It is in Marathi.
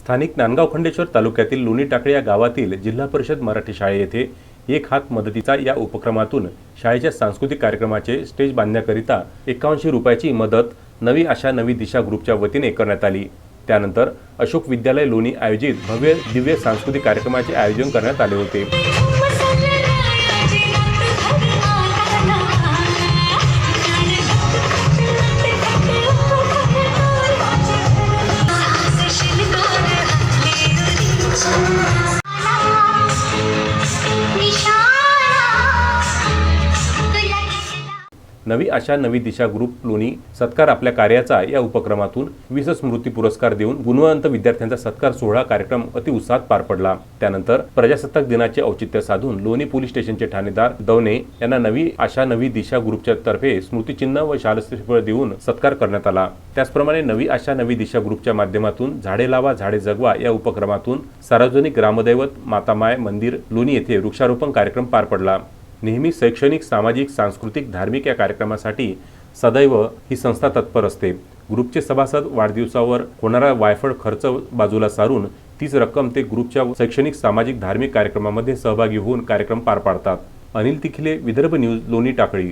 स्थानिक नांदगाव खंडेश्वर तालुक्यातील लोणी टाकळे या गावातील जिल्हा परिषद मराठी शाळे येथे एक हात मदतीचा या उपक्रमातून शाळेच्या सांस्कृतिक कार्यक्रमाचे स्टेज बांधण्याकरिता एकावन्नशे रुपयाची मदत नवी आशा नवी दिशा ग्रुपच्या वतीने करण्यात आली. त्यानंतर अशोक विद्यालय लोणी आयोजित भव्य दिव्य सांस्कृतिक कार्यक्रमाचे आयोजन करण्यात आले होते. Thank you. नवी आशा नवी दिशा ग्रुप लोणी सत्कार आपल्या कार्याचा या उपक्रमातून वीस स्मृती पुरस्कार देऊन गुणवंत विद्यार्थ्यांचा सत्कार सोहळा कार्यक्रम अतिउत्साहात पार पडला. त्यानंतर प्रजासत्ताक दिनाचे औचित्य साधून लोणी पोलीस स्टेशनचे ठाणेदार दवणे यांना नवी आशा नवी दिशा ग्रुपच्या तर्फे स्मृतिचिन्ह व शालस्त्रीफळ देऊन सत्कार करण्यात आला. त्याचप्रमाणे नवी आशा नवी दिशा ग्रुपच्या माध्यमातून झाडे लावा झाडे जगवा या उपक्रमातून सार्वजनिक ग्रामदैवत मातामाय मंदिर लोणी येथे वृक्षारोपण कार्यक्रम पार पडला. नेहमी शैक्षणिक सामाजिक सांस्कृतिक धार्मिक या कार्यक्रमासाठी सदैव ही संस्था तत्पर असते. ग्रुपचे सभासद वाढदिवसावर होणारा वायफळ खर्च बाजूला सारून तीच रक्कम ते ग्रुपच्या शैक्षणिक सामाजिक धार्मिक कार्यक्रमामध्ये सहभागी होऊन कार्यक्रम पार पाडतात. अनिल तिखिले विदर्भ न्यूज लोणी टाकळी.